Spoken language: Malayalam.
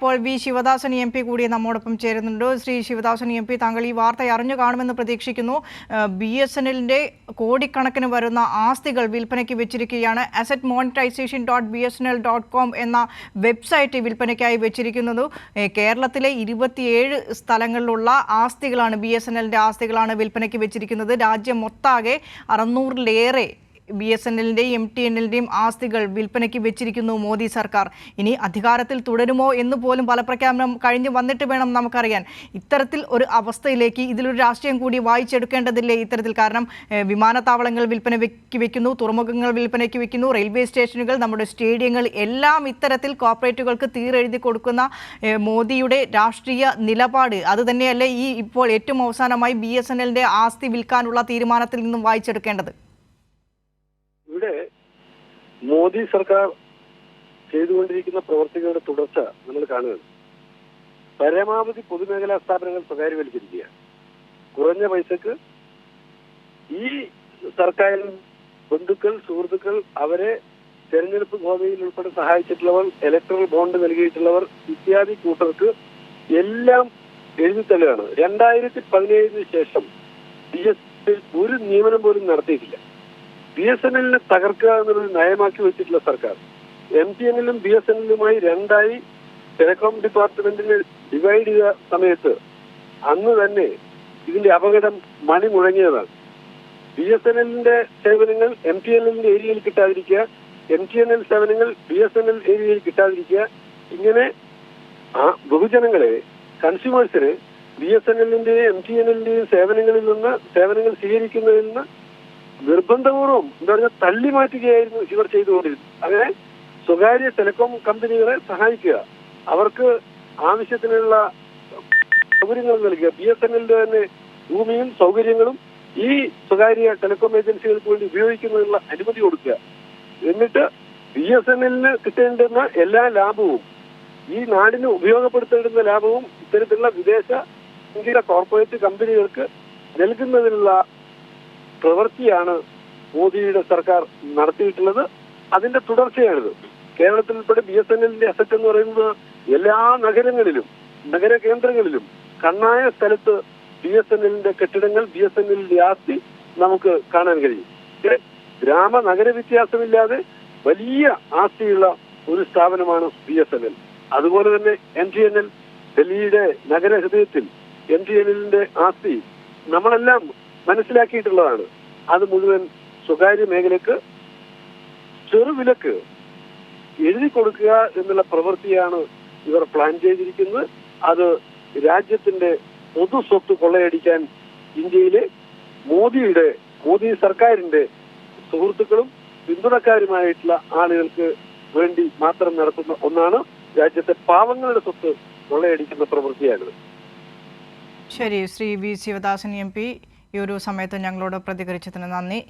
ഇപ്പോൾ വി ശിവദാസൻ എം പി കൂടി നമ്മോടൊപ്പം ചേരുന്നുണ്ട്. ശ്രീ ശിവദാസൻ എം പി താങ്കൾ ഈ വാർത്ത അറിഞ്ഞു കാണുമെന്ന് പ്രതീക്ഷിക്കുന്നു. ബി എസ് എൻ എല്ലിന്റെ കോടിക്കണക്കിന് വരുന്ന ആസ്തികൾ വിൽപ്പനയ്ക്ക് വെച്ചിരിക്കുകയാണ്. Asset monetisation dot B S N L dot com എന്ന വെബ്സൈറ്റ് വിൽപ്പനയ്ക്കായി വെച്ചിരിക്കുന്നത്. കേരളത്തിലെ ഇരുപത്തിയേഴ് സ്ഥലങ്ങളിലുള്ള ആസ്തികളാണ് ബി എസ് എൻ എല്ലിന്റെ ആസ്തികളാണ് വിൽപ്പനയ്ക്ക് വെച്ചിരിക്കുന്നത്. രാജ്യം മൊത്താകെ അറുന്നൂറിലേറെ ബി എസ് എൻ എല്ലിന്റെയും എം ടി എൻ എല്ലിന്റെയും ആസ്തികൾ വിൽപ്പനയ്ക്ക് വെച്ചിരിക്കുന്നു മോദി സർക്കാർ. ഇനി അധികാരത്തിൽ തുടരുമോ എന്ന് പോലും പല പ്രഖ്യാപനം കഴിഞ്ഞ് വന്നിട്ട് വേണം നമുക്കറിയാൻ. ഇത്തരത്തിൽ ഒരു അവസ്ഥയിലേക്ക് ഇതിലൊരു രാഷ്ട്രീയം കൂടി വായിച്ചെടുക്കേണ്ടതില്ലേ ഇത്തരത്തിൽ? കാരണം വിമാനത്താവളങ്ങൾ വിൽപ്പന വെക്ക് വെക്കുന്നു തുറമുഖങ്ങൾ വിൽപ്പനയ്ക്ക് വെക്കുന്നു റെയിൽവേ സ്റ്റേഷനുകൾ നമ്മുടെ സ്റ്റേഡിയങ്ങൾ എല്ലാം ഇത്തരത്തിൽ കോർപ്പറേറ്റുകൾക്ക് തീരെഴുതി കൊടുക്കുന്ന മോദിയുടെ രാഷ്ട്രീയ നിലപാട്. അത് തന്നെയല്ലേ ഈ ഇപ്പോൾ ഏറ്റവും അവസാനമായി ബി എസ് എൻ എല്ലിന്റെ ആസ്തി വിൽക്കാനുള്ള തീരുമാനത്തിൽ നിന്നും വായിച്ചെടുക്കേണ്ടത്? മോദി സർക്കാർ ചെയ്തുകൊണ്ടിരിക്കുന്ന പ്രവർത്തികളുടെ തുടർച്ച നമ്മൾ കാണുകയാണ്. പരമാവധി പൊതുമേഖലാ സ്ഥാപനങ്ങൾ സ്വകാര്യവൽക്കരിക്കുക കുറഞ്ഞ പൈസക്ക് ഈ സർക്കാരിൽ ബന്ധുക്കൾ സുഹൃത്തുക്കൾ അവരെ തെരഞ്ഞെടുപ്പ് ഗോതയിൽ ഉൾപ്പെടെ സഹായിച്ചിട്ടുള്ളവർ ഇലക്ട്രൽ ബോണ്ട് നൽകിയിട്ടുള്ളവർ ഇത്യാദി കൂട്ടർക്ക് എല്ലാം എഴുതിത്തള്ളുകയാണ് രണ്ടായിരത്തി പതിനേഴിന് ശേഷം ബി എസ് ഒരു നിയമനം പോലും നടത്തിയിട്ടില്ല. ബി എസ് എൻ എല്ലിനെ തകർക്കുക എന്നൊരു നയമാക്കി വെച്ചിട്ടുള്ള സർക്കാർ. എം ടി എന്നിലും ബി എസ് എൻ എല്ലുമായി രണ്ടായി ടെലികോം ഡിപ്പാർട്ട്മെന്റിനെ ഡിവൈഡ് ചെയ്ത സമയത്ത് അന്ന് തന്നെ ഇതിന്റെ അപകടം മണി മുഴങ്ങിയതാണ് ബി എസ് എൻ എല്ലിന്റെ സേവനങ്ങൾ എം ടി എൻ എല്ലിന്റെ ഏരിയയിൽ കിട്ടാതിരിക്കുക എം ടി എൻ എൽ സേവനങ്ങൾ ബി എസ് എൻ എൽ ഏരിയയിൽ കിട്ടാതിരിക്കുക. ഇങ്ങനെ ആ ബഹുജനങ്ങളെ കൺസ്യൂമേഴ്സിന് ബി എസ് എൻ എല്ലിന്റെയും എം ടി എൻ എല്ലിന്റെയും സേവനങ്ങളിൽ നിന്ന് സേവനങ്ങൾ സ്വീകരിക്കുന്നതിൽ നിന്ന് നിർബന്ധപൂർവം എന്താ പറഞ്ഞാൽ തള്ളി മാറ്റുകയായിരുന്നു ഇവർ ചെയ്തുകൊണ്ടിരുന്നത്. അങ്ങനെ സ്വകാര്യ ടെലികോം കമ്പനികളെ സഹായിക്കുക അവർക്ക് ആവശ്യത്തിനുള്ള സൗകര്യങ്ങൾ നൽകുക ബി എസ് എൻ എല്ലിന്റെ തന്നെ ഭൂമിയും സൗകര്യങ്ങളും ഈ സ്വകാര്യ ടെലികോം ഏജൻസികൾക്ക് വേണ്ടി ഉപയോഗിക്കുന്നതിനുള്ള അനുമതി കൊടുക്കുക. എന്നിട്ട് ബി എസ് എൻ എല്ലിന് കിട്ടേണ്ടുന്ന എല്ലാ ലാഭവും ഈ നാടിന് ഉപയോഗപ്പെടുത്തേണ്ടുന്ന ലാഭവും ഇത്തരത്തിലുള്ള വിദേശ ഇന്ത്യയിലെ കോർപ്പറേറ്റ് കമ്പനികൾക്ക് നൽകുന്നതിനുള്ള പ്രവൃത്തിയാണ് മോദിയുടെ സർക്കാർ നടത്തിയിട്ടുള്ളത്. അതിന്റെ തുടർച്ചയാണിത്. കേരളത്തിൽ ഉൾപ്പെടെ ബി എസ് എൻ എല്ലിന്റെ അസറ്റ് എന്ന് പറയുന്നത് എല്ലാ നഗരങ്ങളിലും നഗര കേന്ദ്രങ്ങളിലും കണ്ണായ സ്ഥലത്ത് ബി എസ് എൻ എല്ലിന്റെ കെട്ടിടങ്ങൾ ബി എസ് എൻ എല്ലിന്റെ ആസ്തി നമുക്ക് കാണാൻ കഴിയും. ഗ്രാമ നഗര വ്യത്യാസമില്ലാതെ വലിയ ആസ്തിയുള്ള ഒരു സ്ഥാപനമാണ് ബി എസ് എൻ എൽ. അതുപോലെ തന്നെ എം ടി എൻ എൽ ഡൽഹിയുടെ നഗര ഹൃദയത്തിൽ എം ടി എൻ എല്ലിന്റെ ആസ്തി നമ്മളെല്ലാം മനസ്സിലാക്കിയിട്ടുള്ളതാണ്. അത് മുഴുവൻ സ്വകാര്യ മേഖലക്ക് ചെറുവിലക്ക് എഴുതി കൊടുക്കുക എന്നുള്ള പ്രവൃത്തിയാണ് ഇവർ പ്ലാൻ ചെയ്തിരിക്കുന്നത്. അത് രാജ്യത്തിന്റെ പൊതു സ്വത്ത് കൊള്ളയടിക്കാൻ ഇന്ത്യയിലെ മോദിയുടെ മോദി സർക്കാരിന്റെ സുഹൃത്തുക്കളും പിന്തുണക്കാരുമായിട്ടുള്ള ആളുകൾക്ക് വേണ്ടി മാത്രം നടത്തുന്ന ഒന്നാണ് രാജ്യത്തെ പാവങ്ങളുടെ സ്വത്ത് കൊള്ളയടിക്കുന്ന പ്രവൃത്തിയാണിത്. ശരി Shri V Sivadasan M P ഈ ഒരു സമയത്ത് ഞങ്ങളോട് പ്രതികരിച്ചതിന് നന്ദി.